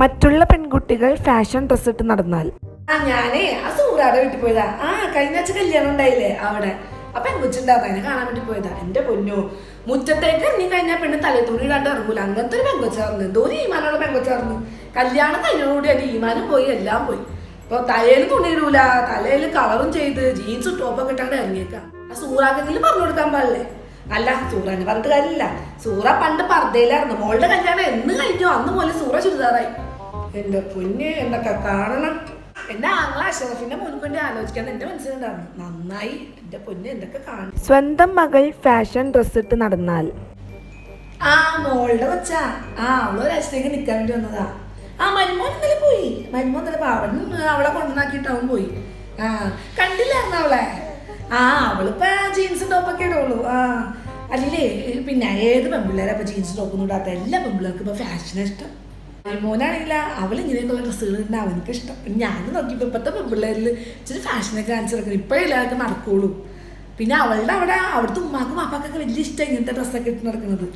മറ്റുള്ള പെൺകുട്ടികൾ fashion dress ഇട്ട് നടന്നാൽ. ആ ഞാനേ ആ സൂറാടെ വീട്ടിൽ പോയതാ. ആ കഴിഞ്ഞ ആഴ്ച കല്യാണം ഉണ്ടായില്ലേ അവിടെ. അപ്പൊ പെങ്കൊച്ചുണ്ടായിരുന്നു അതിനെ കാണാൻ വേണ്ടി പോയതാ. എന്റെ പൊന്നു. മുറ്റത്തേക്ക് ഇറങ്ങി കഴിഞ്ഞാൽ പെണ്ണ് തലത്തുണി ഇടാണ്ട് ഇറങ്ങൂല. അങ്ങനത്തെ ഒരു പെങ്കൊച്ചാർന്ന് ഒരു ഈമാനുള്ള പെങ്കൊച്ചാർന്ന് കല്യാണം കഴിഞ്ഞോടുകൂടി അതിന്റെ ഈമാനും പോയി എല്ലാം പോയി. ഇപ്പൊ തലയിൽ തുണി ഇടൂല. തലയിൽ കളറും ചെയ്ത് ജീൻസ് ടോപ്പൊക്കെ ഇട്ടാണ്ട് ഇറങ്ങിയേക്കാം. ആ സൂറാക്കെങ്കിലും പറഞ്ഞു കൊടുക്കാൻ പാടില്ലേ? അല്ല സൂറാനെ പറഞ്ഞിട്ട് കാര്യമില്ല. സൂറ പണ്ട് പർദ്ദയിലായിരുന്നു. മോളുടെ കല്യാണം എന്ന് കഴിഞ്ഞോ. അന്ന് പോലെ സൂറ ചുരിദാറായി. എന്റെ പൊന്നെ എന്നൊക്കെ കാണണം? ആങ്ങളെ അഷറഫിന്റെ ആലോചിക്കാൻ എന്റെ നന്നായി. എന്റെ പൊന്ന് എന്തൊക്കെ കാണും സ്വന്തം മകൾ ഫാഷൻ ഡ്രസ് ഇട്ട് നടന്നാൽ. ആ മോളുടെ കൊച്ചാ. ആ അവൾ ഒരാഴ്ചത്തേക്ക് നിൽക്കാൻ വേണ്ടി വന്നതാ. ആ മരുമോൻ ഇന്നലെ പോയി. മരുമോൻ ഇന്നലെ പോയി. അവളെ കൊണ്ടുവന്നാക്കിയിട്ട് അവൻ പോയി. ആ കണ്ടില്ലായിരുന്നു അവളെ? ആ അവളിപ്പോ ജീൻസും ടോപ്പൊക്കെ ഇടുള്ളൂ. ആ അല്ലേ പിന്നെ ഏത് പെമ്പിള്ളേരെ ഇപ്പൊ ജീൻസ് ടോപ്പൊന്നും ഇടാത്ത? എല്ലാ പെൺപിള്ളേർക്കും ഇപ്പൊ ഫാഷൻ ഇഷ്ടം. മോനാണെങ്കിൽ അവൾ ഇങ്ങനെയൊക്കെയുള്ള ഡ്രസ്സുകൾ ഉണ്ട് അവനക്ക് ഇഷ്ടം. ഞാൻ നോക്കിയപ്പോൾ ഇപ്പോഴത്തെ പെൺപിള്ളേരിൽ ഇച്ചിരി ഫാഷനൊക്കെ കാണിച്ചു നടക്കണം ഇപ്പോഴേ എല്ലാവർക്കും നടക്കുള്ളൂ. പിന്നെ അവളുടെ അവിടെ അവിടുത്തെ ഉമ്മാക്കും അപ്പാക്കൊക്കെ വലിയ ഇഷ്ടം ഇങ്ങനത്തെ ഡ്രസ്സൊക്കെ ഇട്ട് നടക്കുന്നത്.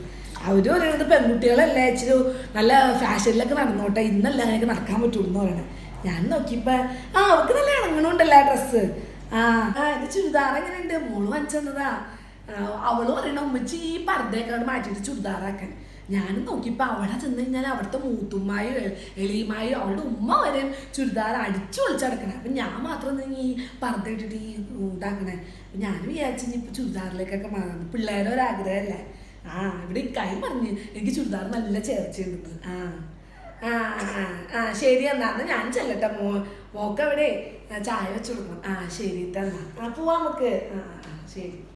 അവർ പറയുന്നത് പെൺകുട്ടികളല്ലേ ഇച്ചിരി നല്ല ഫാഷനിലൊക്കെ നടന്നോട്ടെ ഇന്നല്ല അങ്ങനെയൊക്കെ നടക്കാൻ പറ്റുള്ളൂ എന്ന് പറയണേ. ഞാൻ നോക്കിയപ്പോൾ ആ അവൾക്ക് നല്ല ഇണങ്ങണുണ്ടല്ലോ ഡ്രസ്സ് ആ ഇത് ചുരിദാർ എങ്ങനെയുണ്ട്? മോൾ വാങ്ങിച്ചു തന്നതാ. അവൾ പറയണ ഉമ്മച്ചി ഈ പർദ്ദയൊക്കെ മാറ്റിയിട്ട് ചുരിദാറാക്കാൻ. ഞാനും നോക്കിയപ്പോ അവിടെ ചെന്ന് കഴിഞ്ഞാൽ അവിടുത്തെ മൂത്തുമ്മായും എളിയുമായും അവളുടെ ഉമ്മ വരെ ചുരിദാർ അടിച്ചു പൊളിച്ചടക്കണേ അപ്പൊ ഞാൻ മാത്രം ഈ പർദ്ദ ഇട്ടിട്ട് ഈ ഉണ്ടാക്കണേ ഞാൻ വിചാരിച്ചു ഇപ്പൊ ചുരിദാറിലേക്കൊക്കെ മാറുന്നത് പിള്ളേരുടെ ഒരാഗ്രഹമല്ലേ ആ ഇവിടെ കൈ പറഞ്ഞു എനിക്ക് ചുരിദാർ നല്ല ചേർച്ചയുണ്ട്. ആ ആ ആ ആ ശരി എന്നാ. എന്നാ ഞാൻ ചെല്ലട്ടെ മോ മോക്ക് അവിടെ ചായ വെച്ചു കൊടുക്കണം ആ ശരി തന്നെ ആ പോവാ നമുക്ക്. ആ ആ ശരി.